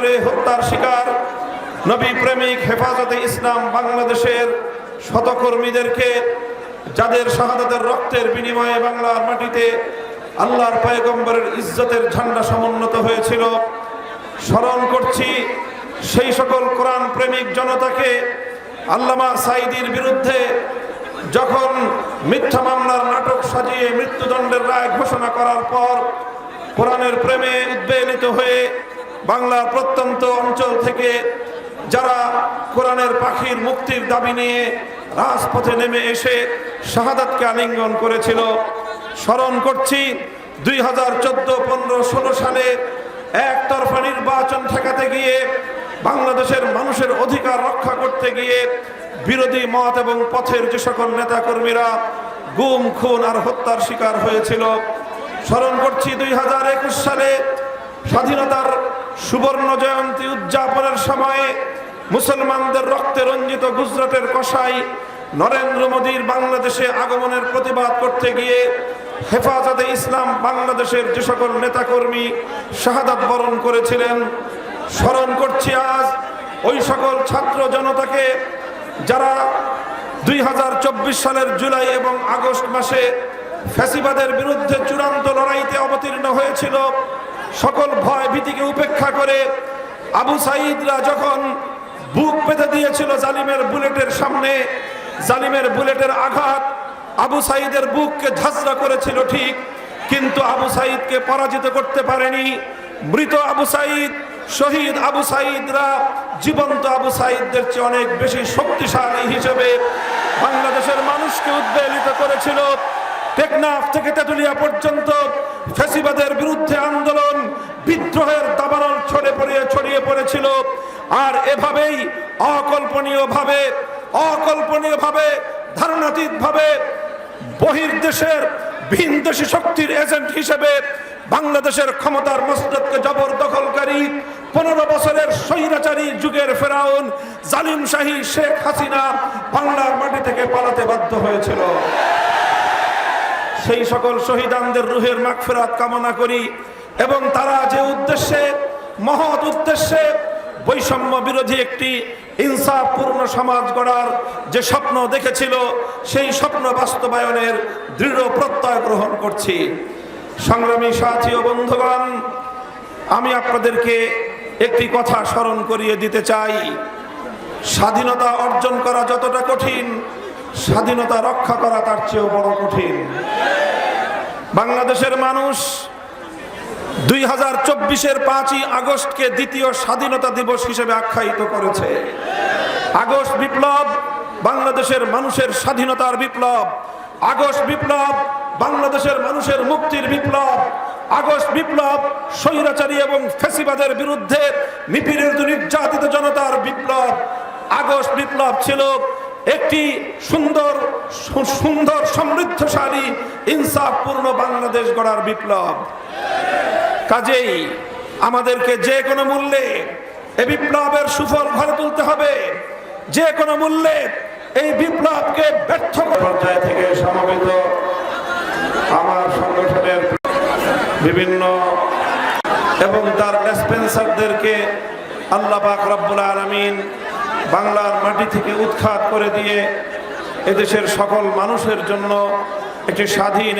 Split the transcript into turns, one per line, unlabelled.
করে হত্যার শিকার নবী প্রেমিক হেফাজতে ইসলাম বাংলাদেশের শতকর্মীদেরকে, যাদের শাহাদাতের রক্তের বিনিময়ে বাংলার মাটিতে আল্লাহর পয়গম্বরের ইজ্জতের ঝান্ডা সমুন্নত হয়েছিল। স্মরণ করছি, সেই সকল কোরআন প্রেমিক জনতাকে আল্লামা সাইদির বিরুদ্ধে যখন মিথ্যা মামলার নাটক সাজিয়ে মৃত্যুদণ্ডের রায় ঘোষণা করার পর কোরআনের প্রেমে উদ্বেলিত হয়ে বাংলার প্রত্যন্ত অঞ্চল থেকে যারা কোরআনের পাখির মুক্তির দাবি নিয়ে রাজপথে নেমে এসে শাহাদাতকে আলিঙ্গন করেছিল, স্মরণ করছি দুই হাজার চোদ্দ, পনেরো, ষোলো সালে একতরফা নির্বাচন ঠেকাতে গিয়ে বাংলাদেশের মানুষের অধিকার রক্ষা করতে গিয়ে বিরোধী মত এবং পথের যে সকল নেতাকর্মীরা গুম, খুন আর হত্যার শিকার হয়েছিল। স্মরণ করছি দুই হাজার একুশ সালে স্বাধীনতার সুবর্ণ জয়ন্তী উদযাপনের সময়ে মুসলমানদের রক্তে রঞ্জিত গুজরাটের কসাই নরেন্দ্র মোদীর বাংলাদেশে আগমনের প্রতিবাদ করতে গিয়ে হেফাজতে ইসলাম বাংলাদেশের যে সকল নেতাকর্মী শাহাদাত বরণ করেছিলেন, স্মরণ করছি আজ ওই সকল ছাত্র জনতাকে যারা দুই হাজার চব্বিশ সালের জুলাই এবং আগস্ট মাসে ফ্যাসিবাদের বিরুদ্ধে চূড়ান্ত লড়াইতে অবতীর্ণ হয়েছিল সকল ভয় ভীতিকে উপেক্ষা করে আবু সাইদরা যখন বুক পেতে দিয়েছিল জালিমের বুলেটের সামনে, জালিমের বুলেটের আঘাত, আবু সাইদের বুককে ঝাঁঝরা করেছিল ঠিক, কিন্তু আবু সাইদকে পরাজিত করতে পারেনি। মৃত আবু সাইদ, শহীদ আবু সাইদরা, জীবন্ত আবু সাইদদের চেয়ে অনেক বেশি শক্তিশালী হিসেবে বাংলাদেশের মানুষকে উদ্বেলিত করেছিল। টেকনাফ থেকে তেতুলিয়া পর্যন্ত ফ্যাসিবাদের বিরুদ্ধে আন্দোলন বিদ্রোহের দাবানল ছড়ে পড়িয়ে ছড়িয়ে পড়েছিল। আর এভাবেই অকল্পনীয় ভাবে অকল্পনীয় ভাবে ধারণাতীত ভাবে বহির্দেশের ভিনদেশি শক্তির এজেন্ট হিসেবে বাংলাদেশের ক্ষমতার মসনদকে জবরদখলকারী, পনেরো বছরের স্বৈরাচারী যুগের ফেরাউন জালিম শাহী শেখ হাসিনা বাংলার মাটি থেকে পালাতে বাধ্য হয়েছিল। সেই সকল শহীদানদের রুহের মাগফিরাত কামনা করি। এবং তারা যে উদ্দেশ্যে, মহৎ উদ্দেশ্যে বৈষম্য বিরোধী একটি ইনসাফপূর্ণ সমাজ গড়ার যে স্বপ্ন দেখেছিল, সেই স্বপ্ন বাস্তবায়নের দৃঢ় প্রত্যয় গ্রহণ করছি। সংগ্রামী সাথী ও বন্ধুগণ, আমি আপনাদেরকে একটি কথা স্মরণ করিয়ে দিতে চাই। স্বাধীনতা অর্জন করা যতটা কঠিন, স্বাধীনতা রক্ষা করা তার চেয়েও বড় কঠিন। বাংলাদেশের মানুষ দুই হাজার চব্বিশের পাঁচই আগস্টকে দ্বিতীয় স্বাধীনতা দিবস হিসেবে আখ্যায়িত করেছে। আগস্ট বিপ্লব, বাংলাদেশের মানুষের স্বাধীনতার বিপ্লব। আগস্ট বিপ্লব, বাংলাদেশের মানুষের মুক্তির বিপ্লব। আগস্ট বিপ্লব, স্বৈরাচারী এবং ফেসিবাদের বিরুদ্ধে নিপীড়িত নির্যাতিত জনতার বিপ্লব। আগস্ট বিপ্লব ছিল একটি সুন্দর সুন্দর সমৃদ্ধশালী, ইনসাফপূর্ণ বাংলাদেশ গড়ার বিপ্লব। কাজেই আমাদেরকে যে কোনো মূল্যে এই বিপ্লবের সুফল ঘরে তুলতে হবে। যে কোনো মূল্যে এই বিপ্লবকে ব্যর্থ পর্যায় থেকে সমবেত আমার সংগঠনের বিভিন্ন এবং তার স্পেন্সারদেরকে আল্লাহ পাক রব্বুল আলমিন বাংলার মাটি থেকে উৎখাত করে দিয়ে এদেশের সকল মানুষের জন্য একটি স্বাধীন